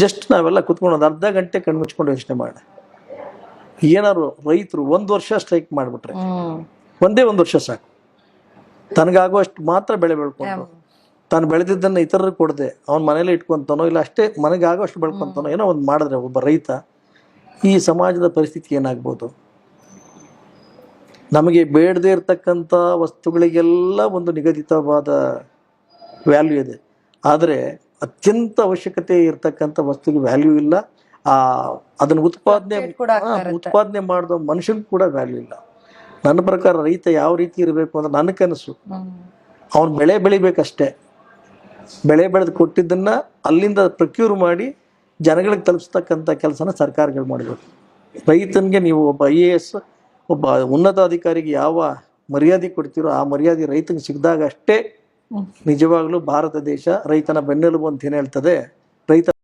Just ನಾವೆಲ್ಲ ಕುತ್ಕೊಂಡು ಒಂದು ಅರ್ಧ ಗಂಟೆ ಕಣ್ಮುಚ್ಕೊಂಡು ಯೋಚನೆ ಮಾಡಿ. ಏನಾದ್ರು ರೈತರು ಒಂದು ವರ್ಷ ಸ್ಟ್ರೈಕ್ ಮಾಡಿಬಿಟ್ರೆ ಒಂದೇ ಒಂದು ವರ್ಷ ಸಾಕು. ತನಗಾಗುವಷ್ಟು ಮಾತ್ರ ಬೆಳೆ ಬೆಳ್ಕೊಂಡು ತಾನು ಬೆಳೆದಿದ್ದನ್ನು ಇತರರು ಕೊಡದೆ ಅವ್ನ ಮನೇಲಿ ಇಟ್ಕೊಂತಾನೋ ಇಲ್ಲ ಅಷ್ಟೇ ಮನೆಗಾಗೋಷ್ಟು ಬೆಳ್ಕೊಂತಾನೋ ಏನೋ ಒಂದು ಮಾಡಿದ್ರೆ ಒಬ್ಬ ರೈತ ಈ ಸಮಾಜದ ಪರಿಸ್ಥಿತಿ ಏನಾಗ್ಬೋದು? ನಮಗೆ ಬೇಡದೇ ಇರತಕ್ಕಂಥ ವಸ್ತುಗಳಿಗೆಲ್ಲ ಒಂದು ನಿಗದಿತವಾದ ವ್ಯಾಲ್ಯೂ ಇದೆ. ಆದರೆ ಅತ್ಯಂತ ಅವಶ್ಯಕತೆ ಇರತಕ್ಕಂಥ ವಸ್ತುಗೆ ವ್ಯಾಲ್ಯೂ ಇಲ್ಲ. ಆ ಅದನ್ನು ಉತ್ಪಾದನೆ. ಉತ್ಪಾದನೆ ಮಾಡಿದ ಮನುಷ್ಯನ್ ಕೂಡ ವ್ಯಾಲ್ಯೂ ಇಲ್ಲ. ನನ್ನ ಪ್ರಕಾರ ರೈತ ಯಾವ ರೀತಿ ಇರಬೇಕು ಅಂದ್ರೆ ನನ್ನ ಕನಸು. ಅವನು ಬೆಳೆ ಬೆಳಿಬೇಕಷ್ಟೇ. ಬೆಳೆ ಬೆಳೆದು ಕೊಟ್ಟಿದ್ದನ್ನ ಅಲ್ಲಿಂದ ಪ್ರಕ್ಯೂರ್ ಮಾಡಿ ಜನಗಳಿಗೆ ತಲುಪಿಸ್ತಕ್ಕಂಥ ಕೆಲಸನ ಸರ್ಕಾರಗಳು ಮಾಡಬೇಕು. ರೈತನಿಗೆ ನೀವು ಒಬ್ಬ ಐ ಎ ಎಸ್ ಒಬ್ಬ ಉನ್ನತ ಅಧಿಕಾರಿಗೆ ಯಾವ ಮರ್ಯಾದೆ ಕೊಡ್ತೀರೋ ಆ ಮರ್ಯಾದೆ ರೈತನಿಗೆ ಸಿಕ್ಕಿದಾಗ ಅಷ್ಟೇ. ನಿಜವಾಗ್ಲೂ ಭಾರತ ದೇಶ ರೈತನ ಬೆನ್ನೆಲುಬು ಅಂತ ಏನು ಹೇಳ್ತದೆ?